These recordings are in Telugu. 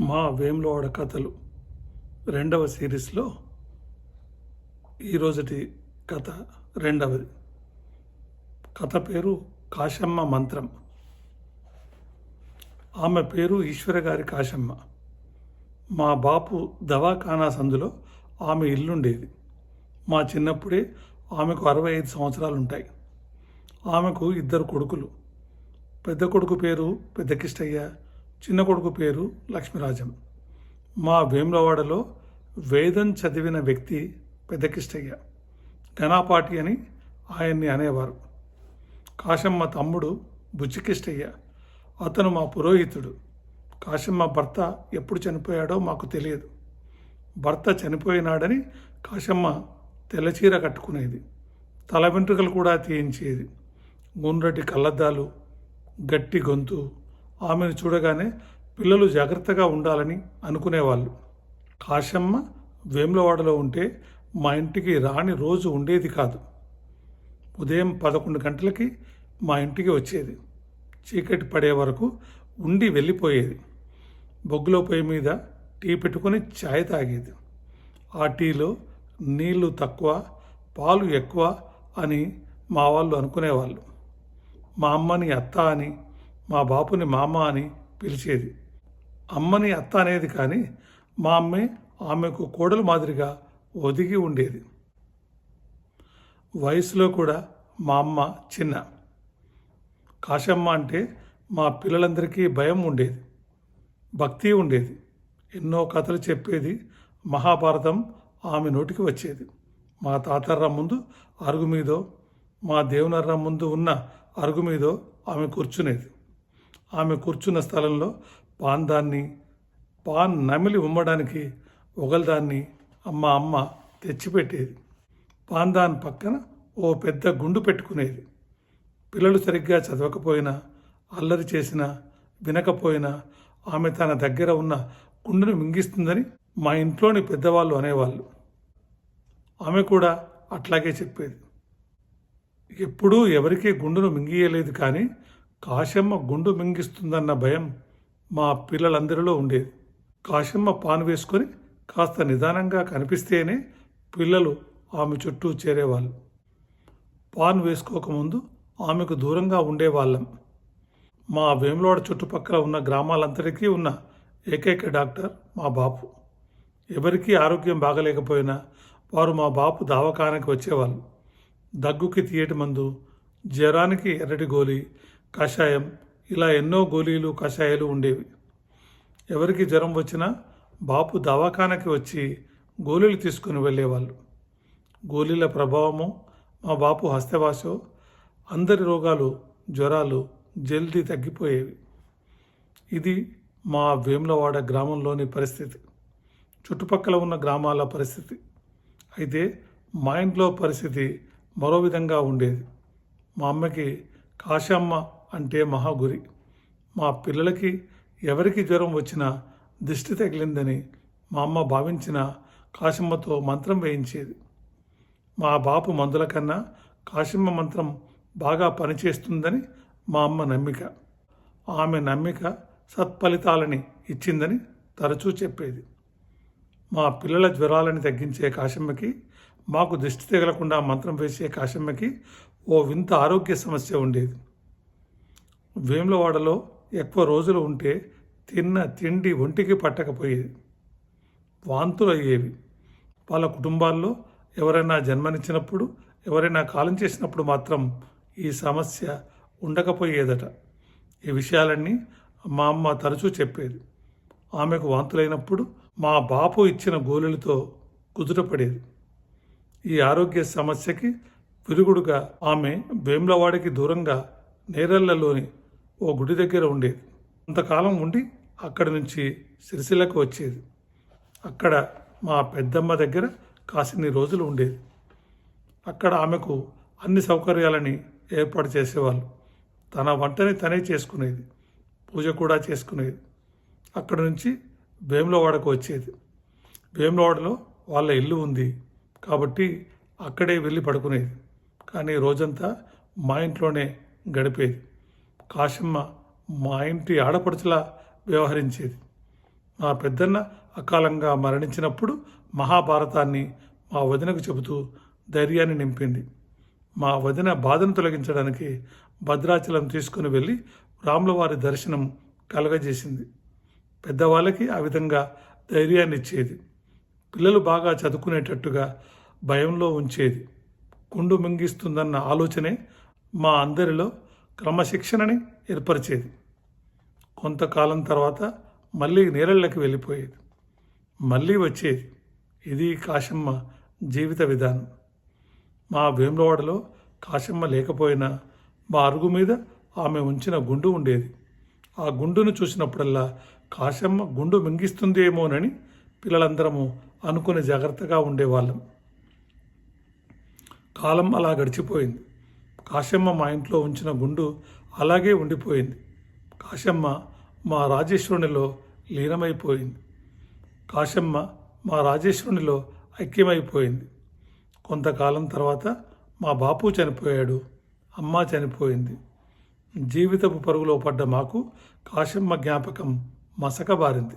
మా వేములవాడ కథలు రెండవ సిరీస్లో ఈరోజుటి కథ రెండవది. కథ పేరు కాశమ్మ మంత్రం. ఆమె పేరు ఈశ్వర గారి కాశమ్మ. మా బాపు దవాఖానా సందులో ఆమె ఇల్లుండేది. మా చిన్నప్పుడే ఆమెకు అరవై ఐదు సంవత్సరాలు ఉంటాయి ఆమెకు ఇద్దరు కొడుకులు. పెద్ద కొడుకు పేరు పెద్దకిష్టయ్య చిన్న కొడుకు పేరు లక్ష్మీరాజం. మా వేములవాడలో వేదం చదివిన వ్యక్తి పెద్దకిష్టయ్య ఘనాపాటి అని ఆయన్ని అనేవారు. కాశమ్మ తమ్ముడు బుచ్చికిష్టయ్య అతను మా పురోహితుడు. కాశమ్మ భర్త ఎప్పుడు చనిపోయాడో మాకు తెలియదు. భర్త చనిపోయినాడని కాశమ్మ తెల్లచీర కట్టుకునేది. తల వెంట్రుకలు కూడా తీయించేది. గుండ్రటి కళ్ళద్దాలు గట్టి గొంతు ఆమెను చూడగానే పిల్లలు జాగ్రత్తగా ఉండాలని అనుకునేవాళ్ళు. కాశమ్మ వేములవాడలో ఉంటే మా ఇంటికి రాని రోజు ఉండేది కాదు. ఉదయం పదకొండు గంటలకి మా ఇంటికి వచ్చేది. చీకటి పడే వరకు ఉండి వెళ్ళిపోయేది. బొగ్గులో పొయ్యి మీద టీ పెట్టుకొని ఛాయ్ తాగేది. ఆ టీలో నీళ్ళు తక్కువ పాలు ఎక్కువ అని మా వాళ్ళు అనుకునేవాళ్ళు. మా అమ్మని అత్త అని మా బాపుని మామ అని పిలిచేది. అమ్మని అత్త అనేది కానీ మా అమ్మే ఆమెకు కోడలు మాదిరిగా ఒదిగి ఉండేది. వయసులో కూడా మా అమ్మ చిన్న. కాశమ్మ అంటే మా పిల్లలందరికీ భయం ఉండేది. భక్తి ఉండేది. ఎన్నో కథలు చెప్పేది మహాభారతం ఆమె నోటికి వచ్చేది. మా తాతర్ర ముందు అరుగు మీదో మా దేవునర్ర ముందు ఉన్న అరుగు మీదో ఆమె కూర్చునేది. ఆమె కూర్చున్న స్థలంలో పాన్ దాన్ని పాన్ నమిలి ఉమ్మడానికి ఒకల్దాన్ని అమ్మ అమ్మ తెచ్చిపెట్టేది. పాన్ దాని పక్కన ఓ పెద్ద గుండు పెట్టుకునేది. పిల్లలు సరిగ్గా చదవకపోయినా అల్లరి చేసినా వినకపోయినా ఆమె తన దగ్గర ఉన్న గుండును మింగిస్తుందని మా ఇంట్లోని పెద్దవాళ్ళు అనేవాళ్ళు. ఆమె కూడా అట్లాగే చెప్పేది. ఎప్పుడూ ఎవరికీ గుండును మింగియలేదు కానీ కాశమ్మ గుండు మింగిస్తుందన్న భయం మా పిల్లలందరిలో ఉండేది. కాశమ్మ పాను వేసుకొని కాస్త నిదానంగా కనిపిస్తేనే పిల్లలు ఆమె చుట్టూ చేరేవాళ్ళు. పాన్ వేసుకోకముందు ఆమెకు దూరంగా ఉండేవాళ్ళం. మా వేములవాడ చుట్టుపక్కల ఉన్న గ్రామాలంతటికీ ఉన్న ఏకైక డాక్టర్ మా బాపు. ఎవరికీ ఆరోగ్యం బాగలేకపోయినా వారు మా బాపు దావకానికి వచ్చేవాళ్ళు. దగ్గుకి తీయటి మందు జ్వరానికి ఎర్రటి గోలి కషాయం. ఇలా ఎన్నో గోళీలు కషాయాలు ఉండేవి. ఎవరికి జ్వరం వచ్చినా బాపు దవాఖానకి వచ్చి గోళీలు తీసుకుని వెళ్ళేవాళ్ళు. గోళీల ప్రభావము మా బాపు హస్తభాషో అందరి రోగాలు జ్వరాలు జల్దీ తగ్గిపోయేవి. ఇది మా వేములవాడ గ్రామంలోని పరిస్థితి. చుట్టుపక్కల ఉన్న గ్రామాల పరిస్థితి. అయితే మా ఇంట్లో పరిస్థితి మరో విధంగా ఉండేది. మా అమ్మకి కాశమ్మ అంటే మహాగురి. మా పిల్లలకి ఎవరికి జ్వరం వచ్చినా దిష్టి తగిలిందని మా అమ్మ భావించిన కాశమ్మతో మంత్రం వేయించేది. మా బాపు మందుల కన్నా కాశమ్మ మంత్రం బాగా పనిచేస్తుందని మా అమ్మ నమ్మిక. ఆమె నమ్మిక సత్ఫలితాలని ఇచ్చిందని తరచూ చెప్పేది. మా పిల్లల జ్వరాలని తగ్గించే కాశమ్మకి మాకు దిష్టి తగలకుండా మంత్రం వేసే కాశమ్మకి ఓ వింత ఆరోగ్య సమస్య ఉండేది. వేములవాడలో ఎక్కువ రోజులు ఉంటే తిన్న తిండి ఒంటికి పట్టకపోయేది. వాంతులు అయ్యేవి వాళ్ళ కుటుంబాల్లో ఎవరైనా జన్మనిచ్చినప్పుడు ఎవరైనా కాలం చేసినప్పుడు మాత్రం ఈ సమస్య ఉండకపోయేదట. ఈ విషయాలన్నీ మా అమ్మ తరచూ చెప్పేది. ఆమెకు వాంతులైనప్పుడు మా బాపు ఇచ్చిన గోళీలతో కుదుటపడేది. ఈ ఆరోగ్య సమస్యకి విరుగుడుగా ఆమె వేములవాడికి దూరంగా నేరళ్ళలోని ఓ గుడి దగ్గర ఉండేది. కొంతకాలం ఉండి అక్కడి నుంచి సిరిసిల్లకు వచ్చేది. అక్కడ మా పెద్దమ్మ దగ్గర కాసిన్ని రోజులు ఉండేది. అక్కడ ఆమెకు అన్ని సౌకర్యాలని ఏర్పాటు చేసేవాళ్ళు. తన వంటని తనే చేసుకునేది. పూజ కూడా చేసుకునేది. అక్కడ నుంచి వేములవాడకు వచ్చేది. వేములవాడలో వాళ్ళ ఇల్లు ఉంది కాబట్టి అక్కడే వెళ్ళి పడుకునేది. కానీ రోజంతా మా ఇంట్లోనే గడిపేది. కాశమ్మ మా ఇంటి ఆడపడుచులా వ్యవహరించేది. మా పెద్దన్న అకాలంగా మరణించినప్పుడు మహాభారతాన్ని మా వదినకు చెబుతూ ధైర్యాన్ని నింపింది. మా వదిన బాధను తొలగించడానికి భద్రాచలం తీసుకుని వెళ్ళి రాములవారి దర్శనం కలగజేసింది. పెద్దవాళ్ళకి ఆ విధంగా ధైర్యాన్ని ఇచ్చేది. పిల్లలు బాగా చదువుకునేటట్టుగా భయంలో ఉంచేది. కుండు మింగిస్తుందన్న ఆలోచనే మా అందరిలో క్రమశిక్షణని ఏర్పరిచేది. కొంతకాలం తర్వాత మళ్ళీ నీళ్ళకి వెళ్ళిపోయేది. మళ్ళీ వచ్చేది. ఇది కాశమ్మ జీవిత విధానం. మా వేములవాడలో కాశమ్మ లేకపోయినా మా అరుగు మీద ఆమె ఉంచిన గుండు ఉండేది. ఆ గుండును చూసినప్పుడల్లా కాశమ్మ గుండు మింగిస్తుందేమోనని పిల్లలందరము అనుకుని జాగ్రత్తగా ఉండేవాళ్ళం. కాలం అలా గడిచిపోయింది. కాశమ్మ మా ఇంట్లో ఉంచిన గుండు అలాగే ఉండిపోయింది. కాశమ్మ మా రాజేశ్వరునిలో లీనమైపోయింది. కాశమ్మ మా రాజేశ్వరునిలో ఐక్యమైపోయింది. కొంతకాలం తర్వాత మా బాపు చనిపోయాడు అమ్మ చనిపోయింది. జీవితపు పరుగులో పడ్డ మాకు కాశమ్మ జ్ఞాపకం మసకబారింది.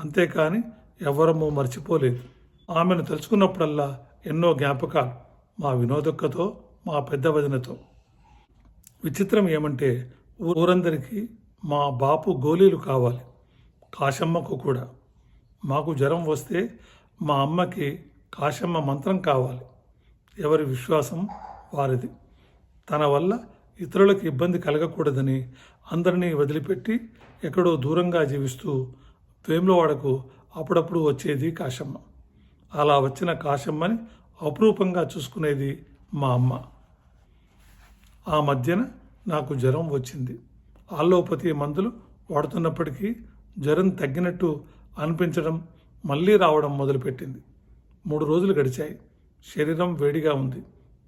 అంతేకాని ఎవ్వరము మర్చిపోలేదు. ఆమెను తెలుసుకున్నప్పుడల్లా ఎన్నో జ్ఞాపకాలు మా వినోదక్కతో మా పెద్ద వదినతో. విచిత్రం ఏమంటే ఊరందరికీ మా బాపు గోళీలు కావాలి. కాశమ్మకు కూడా. మాకు జ్వరం వస్తే మా అమ్మకి కాశమ్మ మంత్రం కావాలి. ఎవరి విశ్వాసం వారిది. తన వల్ల ఇతరులకు ఇబ్బంది కలగకూడదని అందరినీ వదిలిపెట్టి ఎక్కడో దూరంగా జీవిస్తూ వేములవాడకు అప్పుడప్పుడు వచ్చేది కాశమ్మ. అలా వచ్చిన కాశమ్మని అపురూపంగా చూసుకునేది మా అమ్మ. ఆ మధ్యన నాకు జ్వరం వచ్చింది. ఆలోపతి మందులు వాడుతున్నప్పటికీ జ్వరం తగ్గినట్టు అనిపించడం మళ్ళీ రావడం మొదలుపెట్టింది. మూడు రోజులు గడిచాయి. శరీరం వేడిగా ఉంది.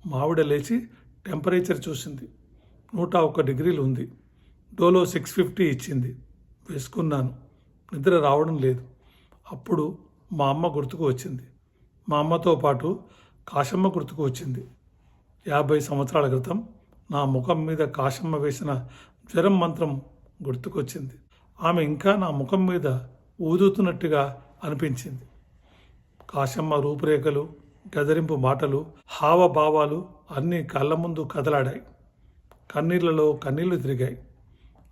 మావిడ లేచి టెంపరేచర్ చూసింది. నూట ఒక్క డిగ్రీలు ఉంది. డోలో సిక్స్ ఫిఫ్టీ ఇచ్చింది. వేసుకున్నాను. నిద్ర రావడం లేదు. అప్పుడు మా అమ్మ గుర్తుకు వచ్చింది. మా అమ్మతో పాటు కాశమ్మ గుర్తుకు వచ్చింది. యాభై సంవత్సరాల క్రితం నా ముఖం మీద కాశమ్మ వేసిన జ్వరం మంత్రం గుర్తుకొచ్చింది. ఆమె ఇంకా నా ముఖం మీద ఊదుతున్నట్టుగా అనిపించింది. కాశమ్మ రూపురేఖలు గదరింపు మాటలు హావభావాలు అన్నీ కళ్ళ ముందు కదలాడాయి. కన్నీళ్ళలో కన్నీళ్ళు తిరిగాయి.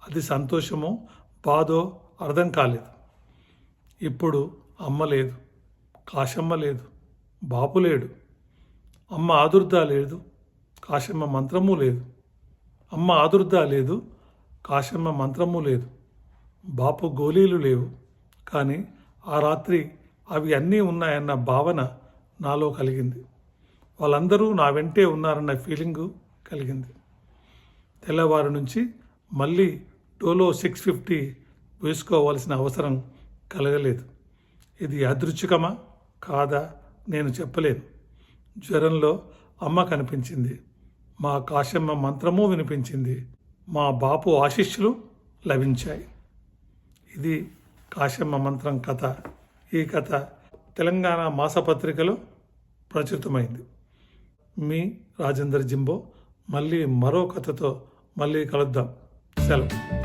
అది సంతోషమో బాధో అర్థం కాలేదు. ఇప్పుడు అమ్మ లేదు కాశమ్మ లేదు బాపు లేడు. అమ్మ ఆదుర్దా లేదు కాశమ్మ మంత్రము లేదు. అమ్మ ఆదుర్ద లేదు కాశమ్మ మంత్రము లేదు. బాపు గోళీలు లేవు. కానీ ఆ రాత్రి అవి అన్నీ ఉన్నాయన్న భావన నాలో కలిగింది. వాళ్ళందరూ నా వెంటే ఉన్నారన్న ఫీలింగు కలిగింది. తెల్లవారు నుంచి మళ్ళీ డోలో సిక్స్ ఫిఫ్టీ వేసుకోవాల్సిన అవసరం కలగలేదు. ఇది యాదృచ్ఛికమా? కాదా? నేను చెప్పలేను. జ్వరంలో అమ్మ కనిపించింది. మా కాశమ్మ మంత్రము వినిపించింది. మా బాపు ఆశిష్యులు లభించాయి. ఇది కాశమ్మ మంత్రం కథ. ఈ కథ తెలంగాణ మాసపత్రికలో ప్రచురితమైంది. మీ రాజేందర్ జింబో మళ్ళీ మరో కథతో మళ్ళీ కలుద్దాం. సెలవు.